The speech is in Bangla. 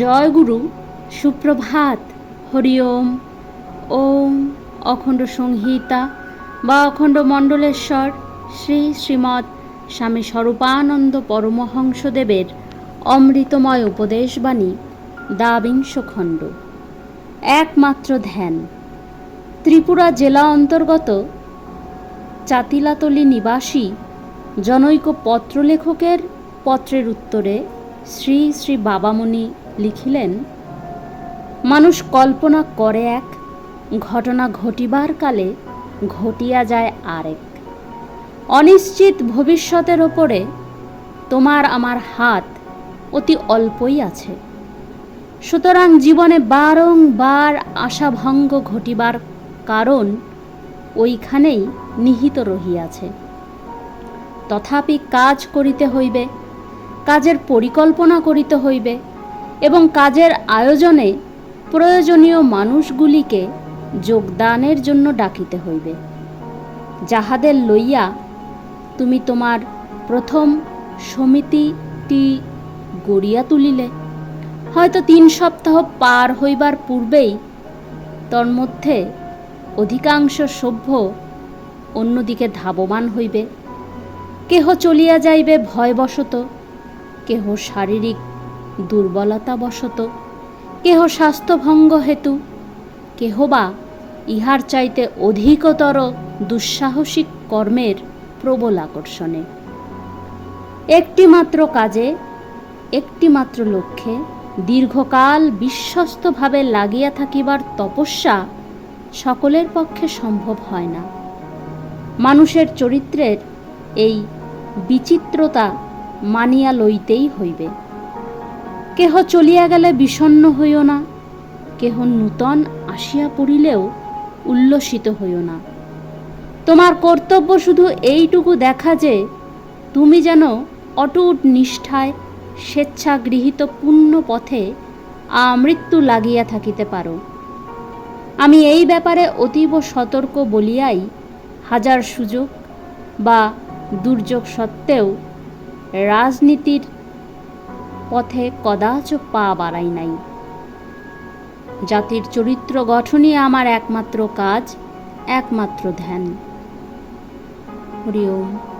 জয় গুরু সুপ্রভাত হরি ওম ওম অখণ্ড সংহিতা বা অখণ্ড মণ্ডলেশ্বর, শ্রী শ্রীমৎ স্বামী স্বরূপানন্দ পরমহংসদেবের অমৃতময় উপদেশবাণী দ্বাবিংশ খণ্ড। একমাত্র ধ্যান। ত্রিপুরা জেলা অন্তর্গত চাতিলাতলি নিবাসী জনৈক পত্রলেখকের পত্রের উত্তরে শ্রী শ্রী বাবামণি লিখিলেন, মানুষ কল্পনা করে এক, ঘটনা ঘটিবার কালে ঘটিয়া যায় আরেক। অনিশ্চিত ভবিষ্যতের ওপরে তোমার আমার হাত অতি অল্পই আছে। সুতরাং জীবনে বারংবার আশাভঙ্গ ঘটিবার কারণ ওইখানেই নিহিত রহিয়াছে। তথাপি কাজ করিতে হইবে, কাজের পরিকল্পনা করিতে হইবে এবং কাজের আয়োজনে প্রয়োজনীয় মানুষগুলিকে যোগদানের জন্য ডাকিতে হইবে। যাহাদের লইয়া তুমি তোমার প্রথম সমিতিটি গড়িয়া তুলিলে, হয়তো তিন সপ্তাহ পার হইবার পূর্বেই তন্মধ্যে অধিকাংশ সভ্য অন্যদিকে ধাবমান হইবে। কেহ চলিয়া যাইবে ভয়বশত, কেহ শারীরিক দুর্বলতাবশত। কেহ স্বাস্থ্যভঙ্গ হেতু কেহ বা ইহার চাইতে অধিকতর দুঃসাহসিক কর্মের প্রবল আকর্ষণে। একটিমাত্র কাজে, একটিমাত্র লক্ষ্যে দীর্ঘকাল বিশ্বস্তভাবে লাগিয়া থাকিবার তপস্যা সকলের পক্ষে সম্ভব হয় না। মানুষের চরিত্রের এই বিচিত্রতা মানিয়া লইতেই হইবে। কেহ চলিয়া গেলে বিষণ্ণ হইও না, কেহ নূতন আসিয়া পড়িলেও উল্লসিত হইও না। তোমার কর্তব্য শুধু এইটুকু দেখা যে, তুমি যেন অটুট নিষ্ঠায় স্বেচ্ছাগৃহীত পুণ্য পথে আমৃত্যু লাগিয়া থাকিতে পারো। আমি এই ব্যাপারে অতীব সতর্ক বলিয়াই হাজার সুযোগ বা দুর্যোগ সত্ত্বেও রাজনীতির পথে কদাচ পা বাড়াই নাই। জাতির চরিত্র গঠনই আমার একমাত্র কাজ, একমাত্র ধ্যান। হরি ওম।